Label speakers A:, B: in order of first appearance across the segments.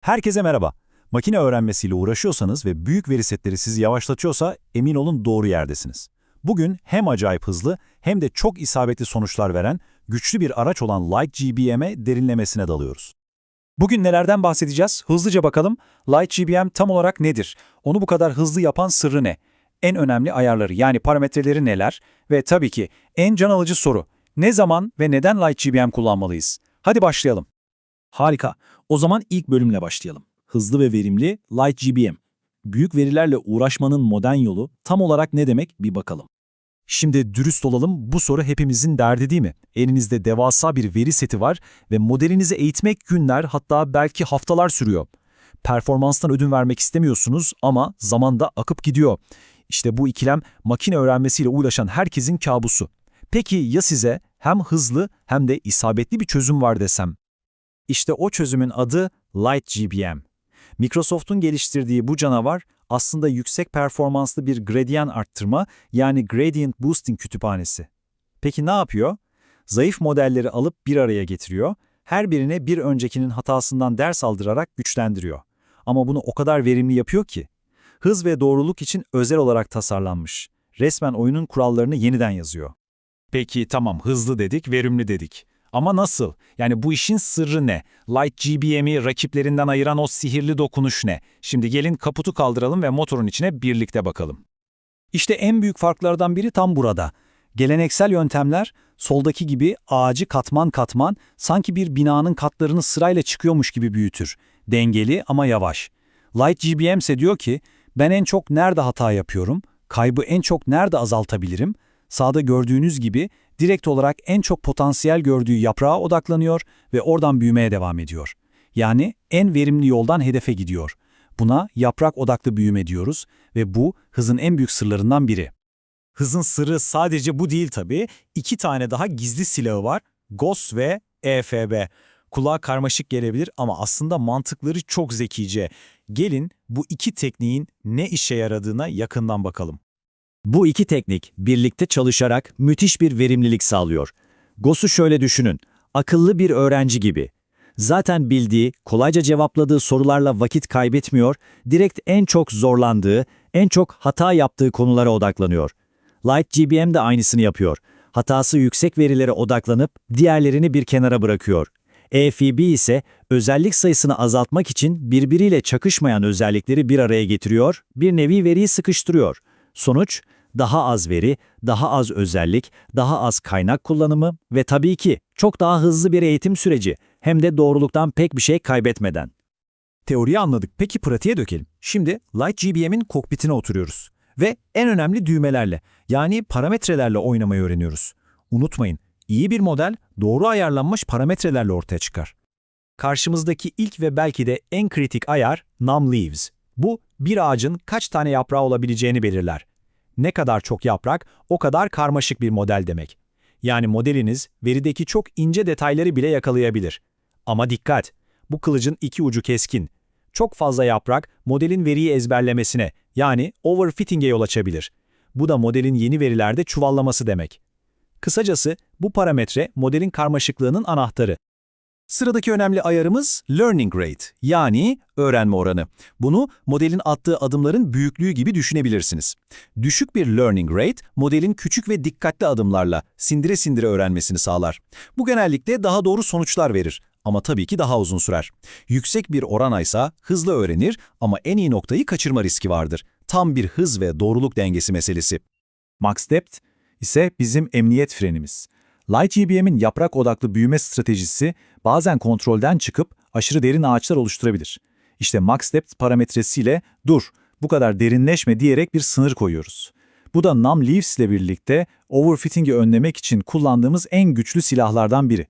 A: Herkese merhaba. Makine öğrenmesiyle uğraşıyorsanız ve büyük veri setleri sizi yavaşlatıyorsa emin olun doğru yerdesiniz. Bugün hem acayip hızlı hem de çok isabetli sonuçlar veren güçlü bir araç olan LightGBM'e derinlemesine dalıyoruz. Bugün nelerden bahsedeceğiz? Hızlıca bakalım. LightGBM tam olarak nedir? Onu bu kadar hızlı yapan sırrı ne? En önemli ayarları yani parametreleri neler? Ve tabii ki en can alıcı soru. Ne zaman ve neden LightGBM kullanmalıyız? Hadi başlayalım.
B: Harika. O zaman ilk bölümle başlayalım. Hızlı ve verimli LightGBM. Büyük verilerle uğraşmanın modern yolu tam olarak ne demek bir bakalım.
A: Şimdi dürüst olalım, bu soru hepimizin derdi değil mi? Elinizde devasa bir veri seti var ve modelinizi eğitmek günler hatta belki haftalar sürüyor. Performanstan ödün vermek istemiyorsunuz ama zaman da akıp gidiyor. İşte bu ikilem makine öğrenmesiyle uğraşan herkesin kabusu. Peki ya size hem hızlı hem de isabetli bir çözüm var desem? İşte o çözümün adı LightGBM. Microsoft'un geliştirdiği bu canavar aslında yüksek performanslı bir gradient arttırma yani gradient boosting kütüphanesi. Peki ne yapıyor? Zayıf modelleri alıp bir araya getiriyor, her birine bir öncekinin hatasından ders aldırarak güçlendiriyor. Ama bunu o kadar verimli yapıyor ki, hız ve doğruluk için özel olarak tasarlanmış. Resmen oyunun kurallarını yeniden yazıyor. Peki tamam hızlı dedik, verimli dedik. Ama nasıl? Yani bu işin sırrı ne? LightGBM'i rakiplerinden ayıran o sihirli dokunuş ne? Şimdi gelin kaputu kaldıralım ve motorun içine birlikte bakalım. İşte en büyük farklardan biri tam burada. Geleneksel yöntemler soldaki gibi ağacı katman katman sanki bir binanın katlarını sırayla çıkıyormuş gibi büyütür. Dengeli ama yavaş. LightGBM ise diyor ki ben en çok nerede hata yapıyorum, kaybı en çok nerede azaltabilirim, Sağda gördüğünüz gibi direkt olarak en çok potansiyel gördüğü yaprağa odaklanıyor ve oradan büyümeye devam ediyor. Yani en verimli yoldan hedefe gidiyor. Buna yaprak odaklı büyüme diyoruz ve bu hızın en büyük sırlarından biri. Hızın sırrı sadece bu değil tabii. İki tane daha gizli silahı var. GOS ve EFB. Kulağa karmaşık gelebilir ama aslında mantıkları çok zekice. Gelin bu iki tekniğin ne işe yaradığına yakından bakalım.
C: Bu iki teknik birlikte çalışarak müthiş bir verimlilik sağlıyor. GOS'u şöyle düşünün, akıllı bir öğrenci gibi. Zaten bildiği, kolayca cevapladığı sorularla vakit kaybetmiyor, direkt en çok zorlandığı, en çok hata yaptığı konulara odaklanıyor. LightGBM de aynısını yapıyor. Hatası yüksek verilere odaklanıp diğerlerini bir kenara bırakıyor. EFB ise özellik sayısını azaltmak için birbiriyle çakışmayan özellikleri bir araya getiriyor, bir nevi veriyi sıkıştırıyor. Sonuç, daha az veri, daha az özellik, daha az kaynak kullanımı ve tabii ki çok daha hızlı bir eğitim süreci hem de doğruluktan pek bir şey kaybetmeden.
A: Teoriyi anladık. Peki pratiğe dökelim. Şimdi LightGBM'in kokpitine oturuyoruz. Ve en önemli düğmelerle, yani parametrelerle oynamayı öğreniyoruz. Unutmayın, iyi bir model doğru ayarlanmış parametrelerle ortaya çıkar. Karşımızdaki ilk ve belki de en kritik ayar num leaves. Bu, bir ağacın kaç tane yaprağı olabileceğini belirler. Ne kadar çok yaprak, o kadar karmaşık bir model demek. Yani modeliniz verideki çok ince detayları bile yakalayabilir. Ama dikkat! Bu kılıcın iki ucu keskin. Çok fazla yaprak modelin veriyi ezberlemesine yani overfitting'e yol açabilir. Bu da modelin yeni verilerde çuvallaması demek. Kısacası bu parametre modelin karmaşıklığının anahtarı. Sıradaki önemli ayarımız learning rate yani öğrenme oranı. Bunu modelin attığı adımların büyüklüğü gibi düşünebilirsiniz. Düşük bir learning rate modelin küçük ve dikkatli adımlarla sindire sindire öğrenmesini sağlar. Bu genellikle daha doğru sonuçlar verir ama tabii ki daha uzun sürer. Yüksek bir oran ise hızlı öğrenir ama en iyi noktayı kaçırma riski vardır. Tam bir hız ve doğruluk dengesi meselesi. Max Depth ise bizim emniyet frenimiz. LightGBM'in yaprak odaklı büyüme stratejisi bazen kontrolden çıkıp aşırı derin ağaçlar oluşturabilir. İşte Max Depth parametresiyle dur, bu kadar derinleşme diyerek bir sınır koyuyoruz. Bu da Num Leaves ile birlikte overfitting'i önlemek için kullandığımız en güçlü silahlardan biri.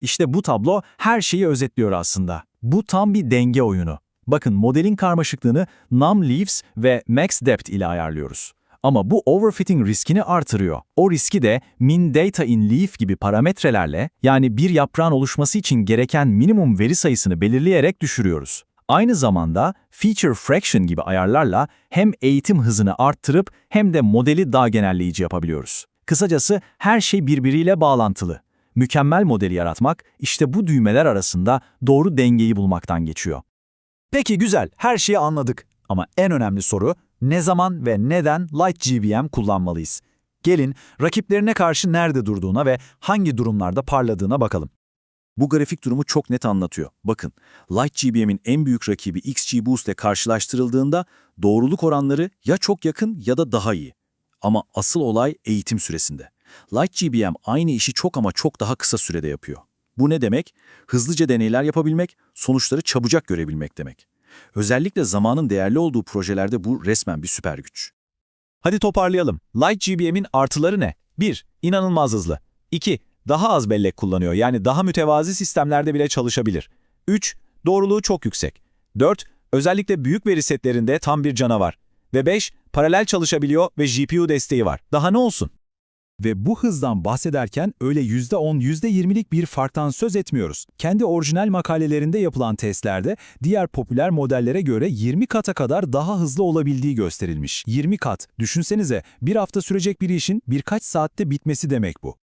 A: İşte bu tablo her şeyi özetliyor aslında. Bu tam bir denge oyunu. Bakın modelin karmaşıklığını Num Leaves ve Max Depth ile ayarlıyoruz. Ama bu overfitting riskini artırıyor. O riski de min data in leaf gibi parametrelerle yani bir yaprağın oluşması için gereken minimum veri sayısını belirleyerek düşürüyoruz. Aynı zamanda feature fraction gibi ayarlarla hem eğitim hızını arttırıp hem de modeli daha genelleyici yapabiliyoruz. Kısacası her şey birbiriyle bağlantılı. Mükemmel modeli yaratmak işte bu düğmeler arasında doğru dengeyi bulmaktan geçiyor. Peki güzel, her şeyi anladık. Ama en önemli soru, ne zaman ve neden Light GBM kullanmalıyız? Gelin, rakiplerine karşı nerede durduğuna ve hangi durumlarda parladığına bakalım.
B: Bu grafik durumu çok net anlatıyor. Bakın, Light GBM'in en büyük rakibi XGBoost ile karşılaştırıldığında doğruluk oranları ya çok yakın ya da daha iyi. Ama asıl olay eğitim süresinde. Light GBM aynı işi çok ama çok daha kısa sürede yapıyor. Bu ne demek? Hızlıca deneyler yapabilmek, sonuçları çabucak görebilmek demek. Özellikle zamanın değerli olduğu projelerde bu resmen bir süper güç.
A: Hadi toparlayalım. Light GBM'in artıları ne? 1. İnanılmaz hızlı. 2. Daha az bellek kullanıyor yani daha mütevazi sistemlerde bile çalışabilir. 3. Doğruluğu çok yüksek. 4. Özellikle büyük veri setlerinde tam bir canavar. Ve 5. Paralel çalışabiliyor ve GPU desteği var. Daha ne olsun?
D: Ve bu hızdan bahsederken öyle %10, %20'lik bir farktan söz etmiyoruz. Kendi orijinal makalelerinde yapılan testlerde diğer popüler modellere göre 20 kata kadar daha hızlı olabildiği gösterilmiş. 20 kat. Düşünsenize bir hafta sürecek bir işin birkaç saatte bitmesi demek bu.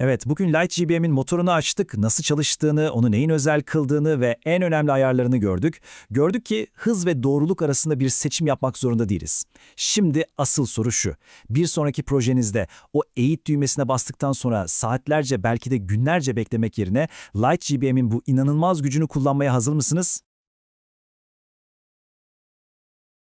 A: Evet, bugün Light GBM'in motorunu açtık, nasıl çalıştığını, onu neyin özel kıldığını ve en önemli ayarlarını gördük. Gördük ki hız ve doğruluk arasında bir seçim yapmak zorunda değiliz. Şimdi asıl soru şu, bir sonraki projenizde o eğit düğmesine bastıktan sonra saatlerce belki de günlerce beklemek yerine Light GBM'in bu inanılmaz gücünü kullanmaya hazır mısınız?